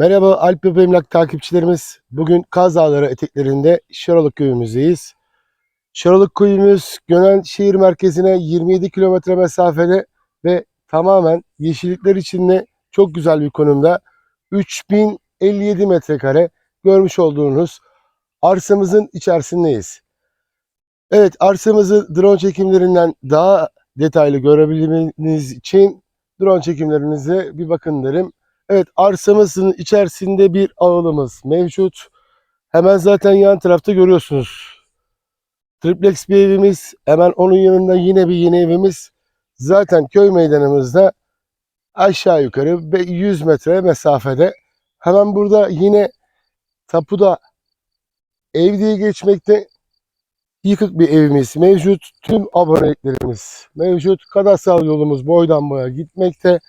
Merhaba Alp Yapı Emlak takipçilerimiz. Bugün Kaz Dağları eteklerinde Şaralık köyümüzdeyiz. Şaralık köyümüz Gönen şehir merkezine 27 kilometre mesafede ve tamamen yeşillikler içinde çok güzel bir konumda. 3057 metrekare görmüş olduğunuz arsamızın içerisindeyiz. Evet arsamızı drone çekimlerinden daha detaylı görebilmeniz için drone çekimlerinize bir bakın derim. Evet arsamızın içerisinde bir ağılımız mevcut. Hemen zaten yan tarafta görüyorsunuz. Triplex bir evimiz. Hemen onun yanında yine bir yeni evimiz. Zaten köy meydanımızda aşağı yukarı be- 100 metre mesafede. Hemen burada yine tapuda ev diye geçmekte yıkık bir evimiz mevcut. Tüm aboneliklerimiz mevcut. Kadastral yolumuz boydan boya gitmekte.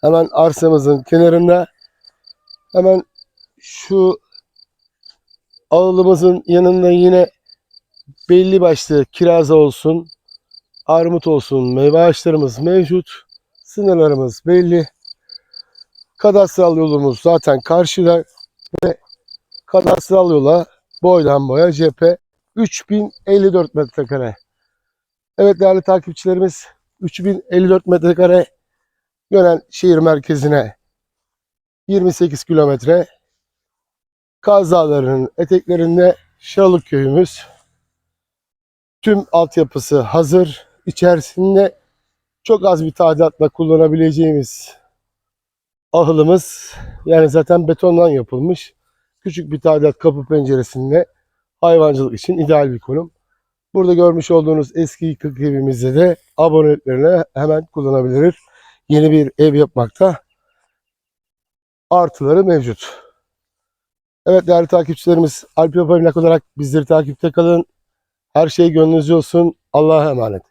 Hemen arsamızın kenarında hemen şu ağılımızın yanında yine belli başlı kiraz olsun, armut olsun, meyve ağaçlarımız mevcut. Sınırlarımız belli. Kadastral yolumuz zaten karşıda ve kadastral yola boydan boya cephe 3054 metrekare. Evet değerli takipçilerimiz 3054 metrekare Gönen şehir merkezine 28 kilometre Kaz Dağları'nın eteklerinde Şaralık köyümüz. Tüm altyapısı hazır. İçerisinde çok az bir tadilatla kullanabileceğimiz ahılımız yani zaten betondan yapılmış. Küçük bir tadilat kapı penceresinde hayvancılık için ideal bir konum. Burada görmüş olduğunuz eski yıkık evimizde de aboneliklerine hemen kullanabilir yeni bir ev yapmakta artıları mevcut. Evet değerli takipçilerimiz Alp Yapı olarak bizleri takipte kalın. Her şey gönlünüzce olsun. Allah'a emanet.